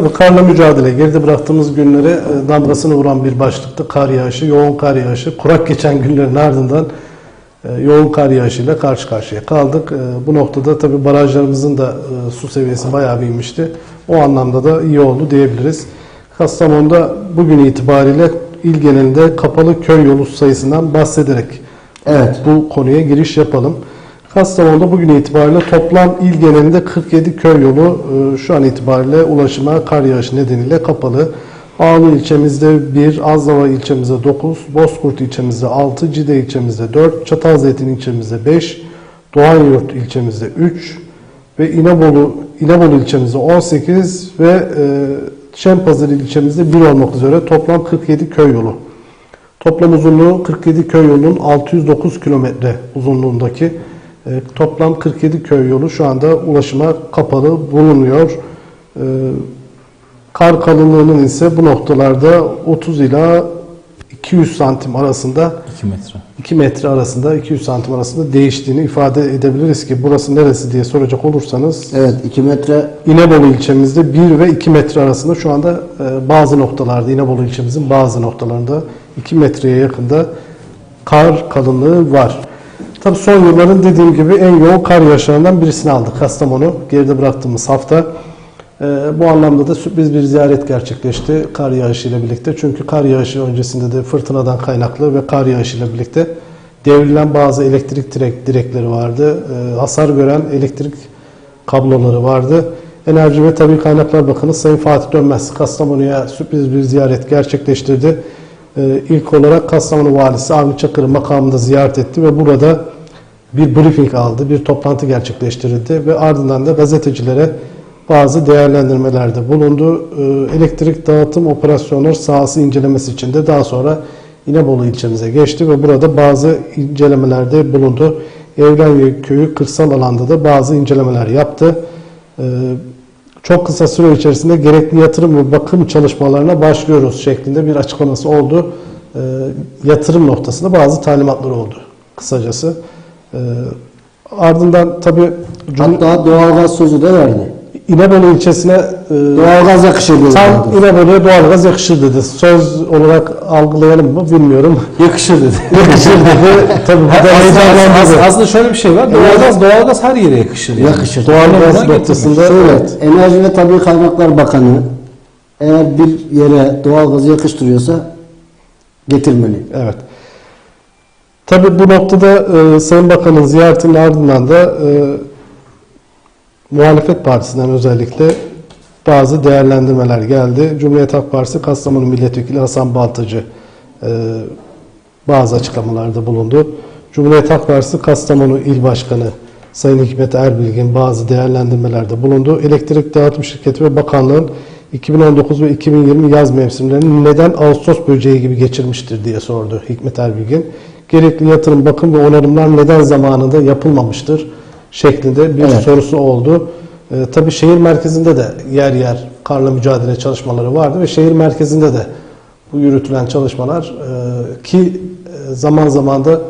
Tabii karla mücadele, geride bıraktığımız günlere damgasını vuran bir başlıktı. Kar yağışı, yoğun kar yağışı. Kurak geçen günlerin ardından e, yoğun kar yağışıyla karşı karşıya kaldık. E, Bu noktada tabii barajlarımızın da e, su seviyesi bayağı bir inmişti. O anlamda da iyi oldu diyebiliriz. Kastamonu'da bugün itibariyle il genelinde kapalı köy yolu sayısından bahsederek Evet. bu konuya giriş yapalım. Kastamonu'da bugün itibariyle toplam il genelinde 47 köy yolu e, şu an itibariyle ulaşıma kar yağışı nedeniyle kapalı. Ağlı ilçemizde 1, Azdava ilçemizde 9, Bozkurt ilçemizde 6, Cide ilçemizde 4, Çatalzeytin ilçemizde 5, Doğanyurt ilçemizde 3 ve İnebolu, İnebolu ilçemizde 18 ve Şempazarı ilçemizde 1 olmak üzere toplam 47 köy yolu. Toplam uzunluğu 47 köy yolunun 609 kilometre uzunluğundaki e, toplam 47 köy yolu şu anda ulaşıma kapalı bulunuyor. E, kar kalınlığının ise bu noktalarda 30 ila 200 santim arasında 2 metre. 2 metre arasında 200 santim arasında değiştiğini ifade edebiliriz ki burası neresi diye soracak olursanız Evet 2 metre İnebolu ilçemizde 1 ve 2 metre arasında şu anda e, bazı noktalarda İnebolu ilçemizin bazı noktalarında 2 metreye yakında kar kalınlığı var. Tabii son yılların dediğim gibi en yoğun kar yağışlarından birisini aldık Kastamonu geride bıraktığımız hafta. E, bu anlamda da sürpriz bir ziyaret gerçekleşti kar yağışıyla birlikte. Çünkü kar yağışı öncesinde de fırtınadan kaynaklı ve kar yağışıyla birlikte devrilen bazı elektrik direk, direkleri vardı. E, hasar gören elektrik kabloları vardı. Enerji ve Tabi Kaynaklar Bakanı Sayın Fatih Dönmez Kastamonu'ya sürpriz bir ziyaret gerçekleştirdi. Ee, ilk olarak Kastamonu Valisi Avni Çakır'ı makamında ziyaret etti ve burada bir briefing aldı, bir toplantı gerçekleştirildi ve ardından da gazetecilere bazı değerlendirmelerde bulundu. Ee, elektrik dağıtım operasyonları sahası incelemesi için de daha sonra İnebolu ilçemize geçti ve burada bazı incelemelerde bulundu. Evlenye köyü kırsal alanda da bazı incelemeler yaptı. Çok kısa süre içerisinde gerekli yatırım ve bakım çalışmalarına başlıyoruz şeklinde bir açıklaması oldu. Ee, yatırım noktasında bazı talimatları oldu kısacası. Ee, ardından tabii hatta doğalgaz sözü de verdi. İnebolu ilçesine e, Doğalgaz yakışır dedi. tam İnebolu'ya doğalgaz yakışır dedi. Söz olarak algılayalım mı bilmiyorum. Yakışır dedi. yakışır dedi. Tabii bu da Aslında, aslında, aslında şöyle bir şey var. Doğalgaz, doğalgaz her yere yakışır. Yani. Yakışır. Doğalgaz noktasında Şöyle, evet. Enerji ve Tabii Kaynaklar Bakanı eğer bir yere doğalgazı yakıştırıyorsa getirmeli. Evet. Tabii bu noktada e, Sayın Bakan'ın ziyaretinin ardından da e, muhalefet partisinden özellikle bazı değerlendirmeler geldi. Cumhuriyet Halk Partisi Kastamonu Milletvekili Hasan Baltacı e, bazı açıklamalarda bulundu. Cumhuriyet Halk Partisi Kastamonu İl Başkanı Sayın Hikmet Erbilgin bazı değerlendirmelerde bulundu. Elektrik Dağıtım Şirketi ve Bakanlığın 2019 ve 2020 yaz mevsimlerini neden Ağustos böceği gibi geçirmiştir diye sordu Hikmet Erbilgin. Gerekli yatırım, bakım ve onarımlar neden zamanında yapılmamıştır şeklinde bir Evet. sorusu oldu. Ee, tabii şehir merkezinde de yer yer karla mücadele çalışmaları vardı ve şehir merkezinde de bu yürütülen çalışmalar e, ki e, zaman zaman da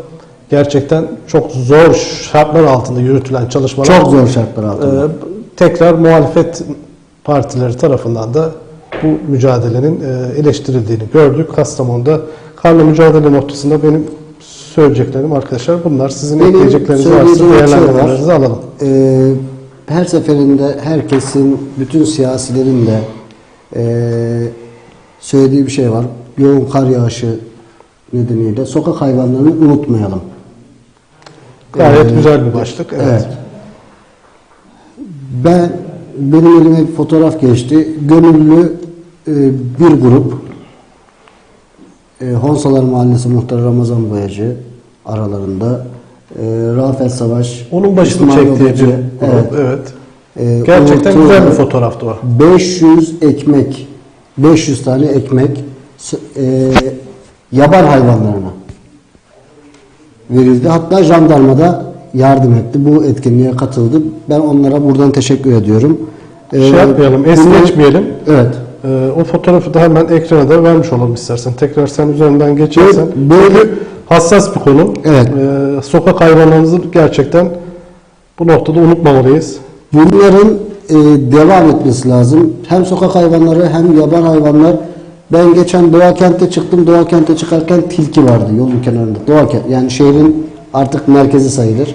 gerçekten çok zor şartlar altında yürütülen çalışmalar Çok zor şartlar altında. e, tekrar muhalefet partileri tarafından da bu mücadelenin e, eleştirildiğini gördük. Kastamonu'da karla mücadele noktasında benim söyleyeceklerim arkadaşlar bunlar. Sizin Benim ekleyecekleriniz varsa değerlendirmelerinizi alalım. Ee, her seferinde herkesin, bütün siyasilerin de ee, söylediği bir şey var. Yoğun kar yağışı nedeniyle sokak hayvanlarını unutmayalım. Gayet Ee, güzel bir başlık. Evet. Evet. Ben benim elime bir fotoğraf geçti. Gönüllü e, bir grup e, Honsalar Mahallesi Muhtarı Ramazan Boyacı aralarında e, Rafet Savaş Onun başını çektiği bir grup. Evet. e, Gerçekten Uğur güzel bir fotoğraftı o. 500 ekmek 500 tane ekmek e, yaban hayvanlarına verildi. Hatta jandarma da yardım etti. Bu etkinliğe katıldı. Ben onlara buradan teşekkür ediyorum. E, Şey yapmayalım, es bunu- geçmeyelim. Evet. Ee, o fotoğrafı da hemen ekrana da vermiş olalım istersen. Tekrar sen üzerinden geçersen. Evet, böyle- Çünkü hassas bir konu. Evet. Ee, sokak hayvanlarımızı gerçekten bu noktada unutmamalıyız. Bunların e, devam etmesi lazım. Hem sokak hayvanları hem yaban hayvanlar. Ben geçen Doğa Kent'e çıktım. Doğa Kent'e çıkarken tilki vardı yolun kenarında. Doğa Kent yani şehrin artık merkezi sayılır.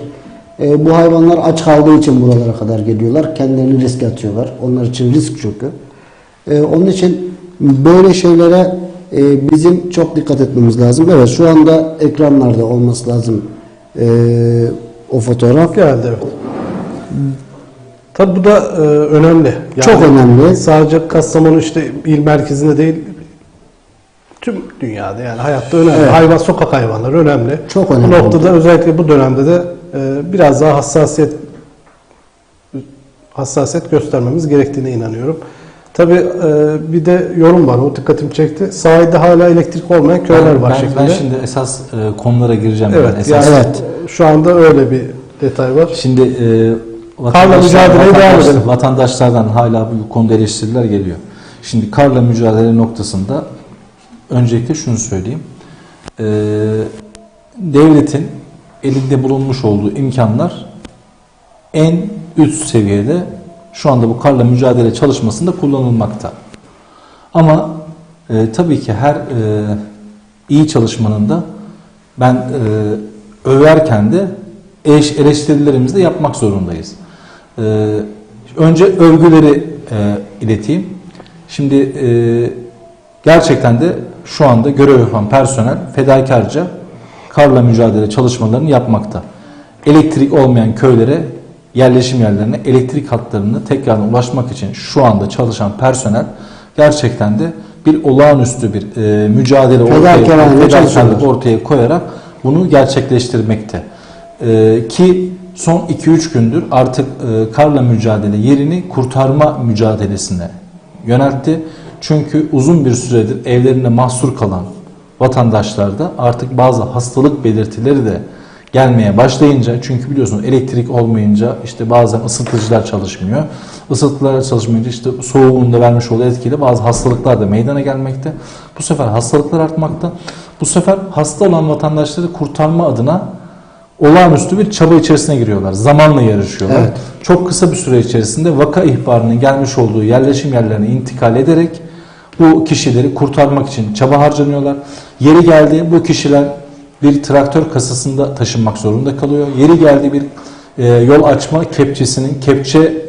E, bu hayvanlar aç kaldığı için buralara kadar geliyorlar. Kendilerini riske atıyorlar. Onlar için risk çünkü. E, onun için böyle şeylere e, bizim çok dikkat etmemiz lazım. Evet şu anda ekranlarda olması lazım e, o fotoğraf. Geldi evet. Tabii bu da e, önemli. Çok önemli. Sadece Kastamonu işte il merkezinde değil tüm dünyada yani hayatta önemli. Evet. Hayvan sokak hayvanları önemli. Çok önemli. Bu noktada özellikle bu dönemde de e, biraz daha hassasiyet hassasiyet göstermemiz gerektiğine inanıyorum. Tabii e, bir de yorum var. O dikkatimi çekti. Sahilde hala elektrik olmayan köyler ben, var ben, şeklinde. ben şimdi esas e, konulara gireceğim. evet, ben. Esas, yani Evet. şu anda öyle bir detay var. Şimdi e, Karla mücadeleye devam vatandaş- edelim. vatandaşlardan hala bu konuda eleştiriler geliyor. Şimdi karla mücadele noktasında öncelikle şunu söyleyeyim. E, devletin elinde bulunmuş olduğu imkanlar en üst seviyede şu anda bu karla mücadele çalışmasında kullanılmakta. Ama e, tabii ki her e, iyi çalışmanın da ben e, överken de eş, eleştirilerimizi de yapmak zorundayız. E, önce övgüleri e, ileteyim. Şimdi e, gerçekten de şu anda görev yapan personel fedakarca karla mücadele çalışmalarını yapmakta. Elektrik olmayan köylere, yerleşim yerlerine elektrik hatlarını tekrardan ulaşmak için şu anda çalışan personel gerçekten de bir olağanüstü bir e, mücadele ortaya, fedakarlık ortaya koyarak bunu gerçekleştirmekte. E, ki son 2-3 gündür artık e, karla mücadele yerini kurtarma mücadelesine yöneltti. Çünkü uzun bir süredir evlerinde mahsur kalan vatandaşlarda artık bazı hastalık belirtileri de gelmeye başlayınca çünkü biliyorsunuz elektrik olmayınca işte bazen ısıtıcılar çalışmıyor. Isıtıcılar çalışmayınca işte soğuğun da vermiş olduğu etkiyle bazı hastalıklar da meydana gelmekte. Bu sefer hastalıklar artmakta. Bu sefer hasta olan vatandaşları kurtarma adına olağanüstü bir çaba içerisine giriyorlar. Zamanla yarışıyorlar. Evet. Çok kısa bir süre içerisinde vaka ihbarının gelmiş olduğu yerleşim yerlerine intikal ederek bu kişileri kurtarmak için çaba harcanıyorlar. Yeri geldi bu kişiler bir traktör kasasında taşınmak zorunda kalıyor. Yeri geldi bir e, yol açma kepçesinin kepçe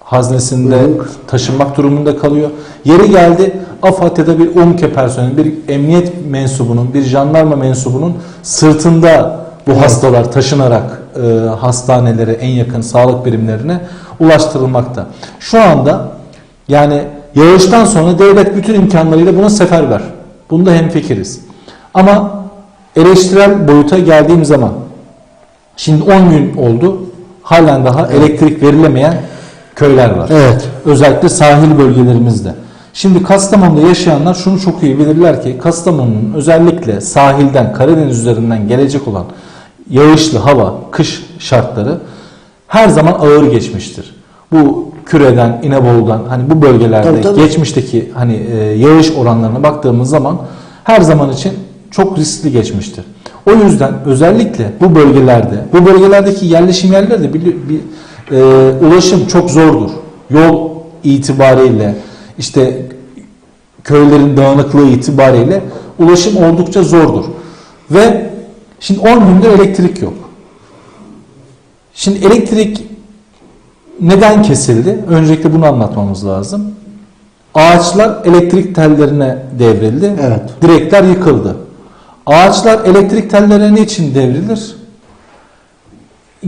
haznesinde taşınmak durumunda kalıyor. Yeri geldi AFAD ya da bir UMKE personeli, bir emniyet mensubunun, bir jandarma mensubunun sırtında bu hastalar taşınarak e, hastanelere, en yakın sağlık birimlerine ulaştırılmakta. Şu anda yani yağıştan sonra devlet bütün imkanlarıyla buna seferber. Bunda hemfikiriz. Ama eleştirel boyuta geldiğim zaman şimdi 10 gün oldu. Halen daha elektrik verilemeyen köyler var. Evet. Özellikle sahil bölgelerimizde. Şimdi Kastamonu'da yaşayanlar şunu çok iyi bilirler ki Kastamonu'nun özellikle sahilden Karadeniz üzerinden gelecek olan yağışlı hava, kış şartları her zaman ağır geçmiştir. Bu Küre'den, İnebolu'dan hani bu bölgelerde Tabii, tabii. geçmişteki hani e, yağış oranlarına baktığımız zaman her zaman için çok riskli geçmiştir. O yüzden özellikle bu bölgelerde, bu bölgelerdeki yerleşim yerlerde bir, bir e, ulaşım çok zordur. Yol itibariyle işte köylerin dağınıklığı itibariyle ulaşım oldukça zordur. Ve şimdi 10 gündür elektrik yok. Şimdi elektrik neden kesildi? Öncelikle bunu anlatmamız lazım. Ağaçlar elektrik tellerine devrildi. Evet. Direkler yıkıldı. Ağaçlar elektrik tellerine niçin devrilir?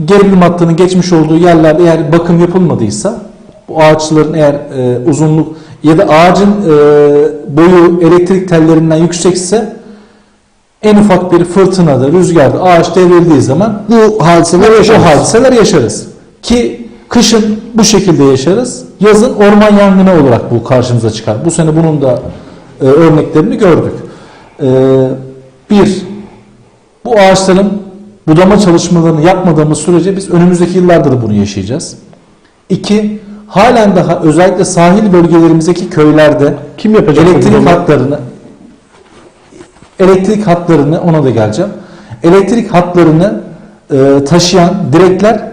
Gerilim hattının geçmiş olduğu yerlerde eğer bakım yapılmadıysa bu ağaçların eğer e, uzunluk ya da ağacın e, boyu elektrik tellerinden yüksekse en ufak bir fırtınada, rüzgarda ağaç devrildiği zaman Bu hadiseler bu yaşanır. hadiseler yaşarız. Ki kışın bu şekilde yaşarız. Yazın orman yangını olarak bu karşımıza çıkar. Bu sene bunun da e, örneklerini gördük. E, bir, bu ağaçların budama çalışmalarını yapmadığımız sürece biz önümüzdeki yıllarda da bunu yaşayacağız. İki, halen daha özellikle sahil bölgelerimizdeki köylerde Kim yapacak elektrik hatlarını elektrik hatlarını ona da geleceğim. Elektrik hatlarını e, taşıyan direkler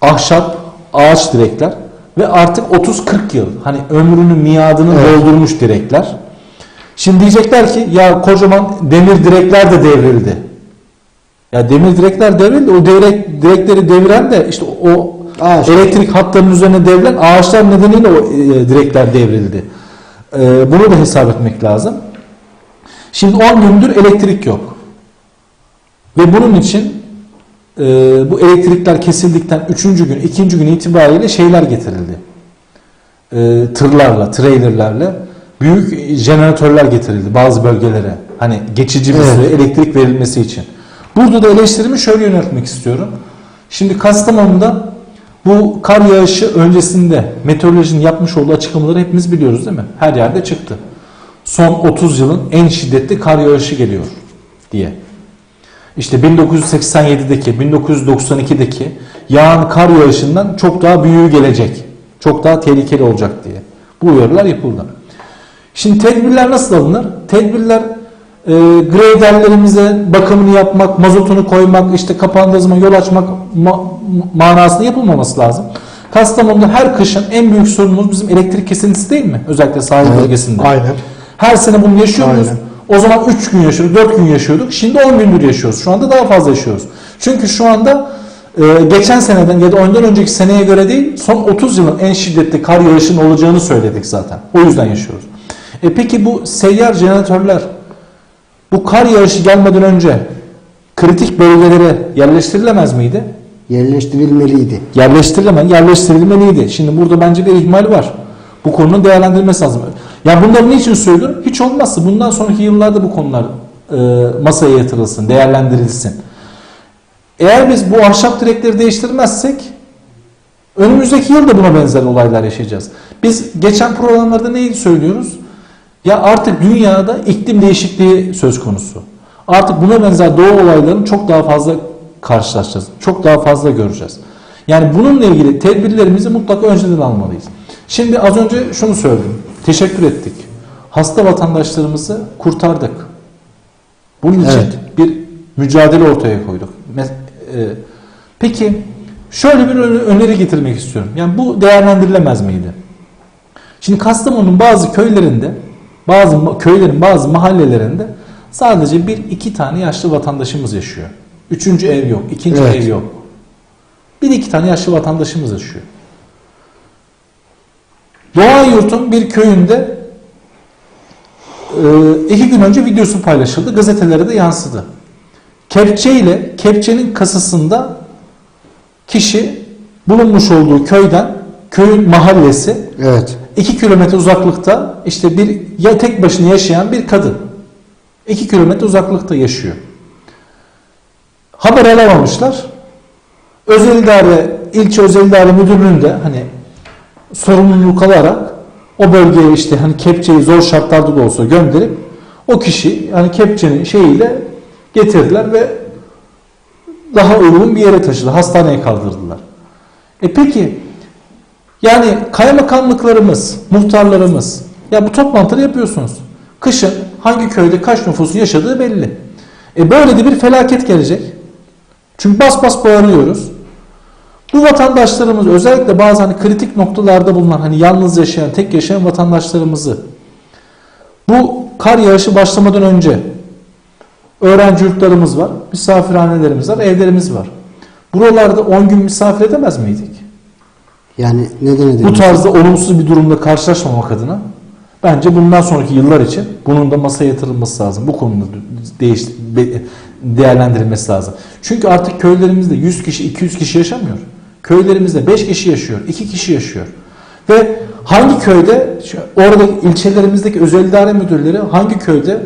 ahşap, ağaç direkler ve artık 30-40 yıl hani ömrünün miadını Evet. doldurmuş direkler. Şimdi diyecekler ki ya kocaman demir direkler de devrildi. Ya demir direkler devrildi. O direk, direkleri deviren de işte o Ağaç. elektrik hatlarının üzerine devrilen ağaçlar nedeniyle o e, direkler devrildi. E, bunu da hesap etmek lazım. Şimdi 10 gündür elektrik yok. Ve bunun için e, bu elektrikler kesildikten 3. gün, 2. gün itibariyle şeyler getirildi. E, tırlarla, trailerlerle büyük jeneratörler getirildi bazı bölgelere. Hani geçici bir Evet. süre elektrik verilmesi için. Burada da eleştirimi şöyle yöneltmek istiyorum. Şimdi Kastamonu'da bu kar yağışı öncesinde meteorolojinin yapmış olduğu açıklamaları hepimiz biliyoruz değil mi? Her yerde çıktı. Son 30 yılın en şiddetli kar yağışı geliyor diye. İşte 1987'deki, 1992'deki yağan kar yağışından çok daha büyüğü gelecek. Çok daha tehlikeli olacak diye. Bu uyarılar yapıldı. Şimdi tedbirler nasıl alınır? Tedbirler e, graderlerimize bakımını yapmak, mazotunu koymak, işte kapandığı zaman yol açmak ma- manasında yapılmaması lazım. Kastamonu'da her kışın en büyük sorunumuz bizim elektrik kesintisi değil mi? Özellikle sahil Evet, bölgesinde. aynen. Her sene bunu yaşıyor muyuz? O zaman 3 gün yaşıyorduk, 4 gün yaşıyorduk. Şimdi 10 gündür yaşıyoruz. Şu anda daha fazla yaşıyoruz. Çünkü şu anda e, geçen seneden ya da ondan önceki seneye göre değil, son 30 yılın en şiddetli kar yağışının olacağını söyledik zaten. O yüzden yaşıyoruz. E peki bu seyyar jeneratörler bu kar yağışı gelmeden önce kritik bölgelere yerleştirilemez miydi? Yerleştirilmeliydi. Yerleştirilemez, yerleştirilmeliydi. Şimdi burada bence bir ihmal var. Bu konunun değerlendirilmesi lazım. Ya bunları niçin söylüyorum? Hiç olmazsa bundan sonraki yıllarda bu konular e, masaya yatırılsın, değerlendirilsin. Eğer biz bu ahşap direkleri değiştirmezsek önümüzdeki yıl da buna benzer olaylar yaşayacağız. Biz geçen programlarda neyi söylüyoruz? Ya artık dünyada iklim değişikliği söz konusu. Artık buna benzer doğu olaylarını çok daha fazla karşılaşacağız. Çok daha fazla göreceğiz. Yani bununla ilgili tedbirlerimizi mutlaka önceden almalıyız. Şimdi az önce şunu söyledim. Teşekkür ettik. Hasta vatandaşlarımızı kurtardık. Bunun için Evet. bir mücadele ortaya koyduk. E, Peki şöyle bir öneri getirmek istiyorum. Yani bu değerlendirilemez miydi? Şimdi Kastamonu'nun bazı köylerinde, bazı köylerin bazı mahallelerinde sadece bir iki tane yaşlı vatandaşımız yaşıyor. Üçüncü ev yok, ikinci Evet. ev yok. Bir iki tane yaşlı vatandaşımız yaşıyor. Doğan Yurt'un bir köyünde e, iki gün önce videosu paylaşıldı. Gazetelere de yansıdı. Kepçe ile kepçenin kasasında kişi bulunmuş olduğu köyden köyün mahallesi Evet. 2 kilometre uzaklıkta işte bir ya tek başına yaşayan bir kadın. 2 kilometre uzaklıkta yaşıyor. Haber alamamışlar. Özel idare, ilçe özel idare müdürlüğünde hani sorumluluk alarak o bölgeye işte hani kepçeyi zor şartlarda da olsa gönderip o kişi hani kepçenin şeyiyle getirdiler ve daha uygun bir yere taşıdı. Hastaneye kaldırdılar. E peki yani kaymakamlıklarımız, muhtarlarımız ya bu toplantıları yapıyorsunuz. Kışın hangi köyde kaç nüfusun yaşadığı belli. E böyle de bir felaket gelecek. Çünkü bas bas bağırıyoruz. Bu vatandaşlarımız özellikle bazı hani kritik noktalarda bulunan hani yalnız yaşayan, tek yaşayan vatandaşlarımızı bu kar yağışı başlamadan önce öğrenci yurtlarımız var, misafirhanelerimiz var, evlerimiz var. Buralarda 10 gün misafir edemez miydik? Yani neden edilmiş? Bu tarzda olumsuz bir durumla karşılaşmamak adına bence bundan sonraki yıllar için bunun da masaya yatırılması lazım. Bu konuda değiş, değerlendirilmesi lazım. Çünkü artık köylerimizde 100 kişi, 200 kişi yaşamıyor. Köylerimizde 5 kişi yaşıyor, 2 kişi yaşıyor. Ve hangi köyde, orada ilçelerimizdeki özel idare müdürleri hangi köyde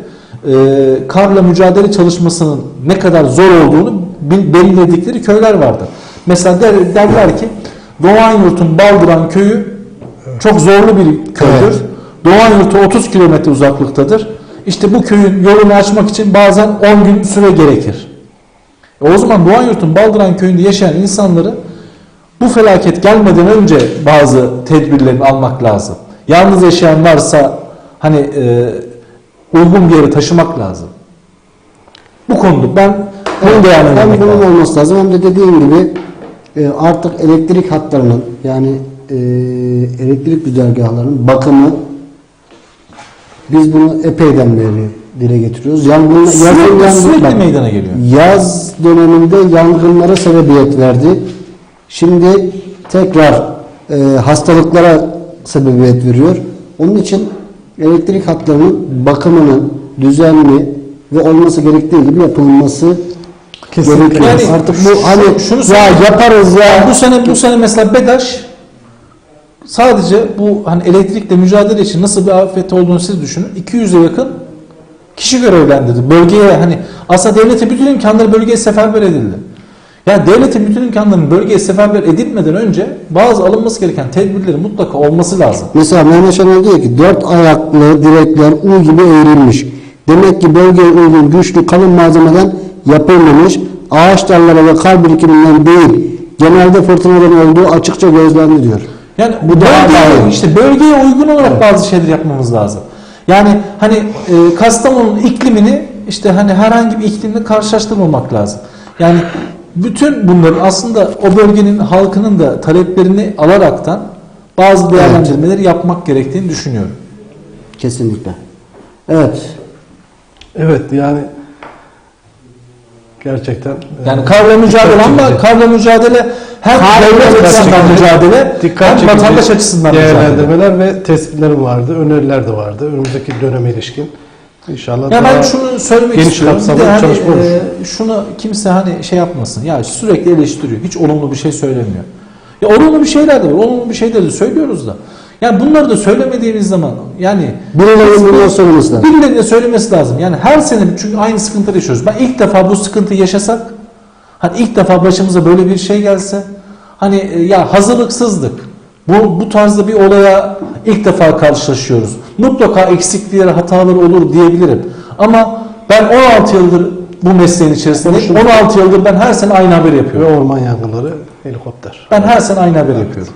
e, karla mücadele çalışmasının ne kadar zor olduğunu belirledikleri köyler vardı. Mesela der, derler ki Doğan Yurt'un Baldıran köyü çok zorlu bir köydür. Evet. Doğan Yurt'u 30 kilometre uzaklıktadır. İşte bu köyün yolunu açmak için bazen 10 gün süre gerekir. E o zaman Doğan Yurt'un Baldıran köyünde yaşayan insanları bu felaket gelmeden önce bazı tedbirlerini almak lazım. Yalnız yaşayan varsa hani e, uygun bir yere taşımak lazım. Bu konuda ben bunu Hem değerlendirmek bunun lazım. olması lazım hem de dediğim gibi e, artık elektrik hatlarının yani e, elektrik güzergahlarının bakımı biz bunu epeyden beri dile getiriyoruz. Yangın, Sürekli- yangın- sürekli bak, meydana geliyor. Yaz döneminde yangınlara sebebiyet verdi. Şimdi tekrar e, hastalıklara sebebiyet veriyor. Onun için elektrik hatlarının bakımının düzenli ve olması gerektiği gibi yapılması Kesinlikle. Yani Artık bu hani şunu ya söyleyeyim. yaparız ya bu sene bu sene mesela BEDAŞ sadece bu hani elektrikle mücadele için nasıl bir afet olduğunu siz düşünün. 200'e yakın kişi görevlendirdi. Bölgeye hani aslında devletin bütün imkanları bölgeye seferber edildi. Yani devletin bütün imkanlarının bölgeye seferber edilmeden önce bazı alınması gereken tedbirlerin mutlaka olması lazım. Mesela Mehmet Şenol diyor ki dört ayaklı direkler U gibi eğrilmiş. Demek ki bölgeye uygun güçlü kalın malzemeden yapılmamış. Ağaç dalları ve kar birikiminden değil. Genelde fırtınaların olduğu açıkça gözlendi diyor. Yani Bu bölgeye, daha iyi. işte bölgeye uygun olarak bazı şeyler yapmamız lazım. Yani hani e, Kastamonu'nun iklimini işte hani herhangi bir iklimle karşılaştırmamak lazım. Yani bütün bunların aslında o bölgenin halkının da taleplerini alaraktan bazı değerlendirmeleri yapmak gerektiğini düşünüyorum. Kesinlikle. Evet. Evet yani gerçekten Yani karla mücadele ama karla mücadele hem devlet dikkat açısından mücadele dikkat hem vatandaş açısından mücadele. değerlendirmeler ve tespitlerim vardı, öneriler de vardı önümüzdeki döneme ilişkin. İnşallah Ya daha ben şunu söylemek geniş istiyorum. Bir kapsamlı de hani, çalışma olur. e, şunu kimse hani şey yapmasın. Ya sürekli eleştiriyor. Hiç olumlu bir şey söylemiyor. Ya olumlu bir şeyler de var. Olumlu bir şeyler de söylüyoruz da. Yani bunları da söylemediğimiz zaman yani Birilerinin bundan söylemesi lazım. Birilerine söylemesi lazım. Yani her sene çünkü aynı sıkıntıları yaşıyoruz. Ben ilk defa bu sıkıntıyı yaşasak hani ilk defa başımıza böyle bir şey gelse hani e, ya hazırlıksızdık. Bu, bu tarzda bir olaya ilk defa karşılaşıyoruz. Mutlaka eksiklikleri, hataları olur diyebilirim. Ama ben 16 yıldır bu mesleğin içerisindeyim. 16 yıldır ben her sene aynı haberi ve yapıyorum. orman yangınları helikopter. Ben her sene aynı haberi yapıyorum.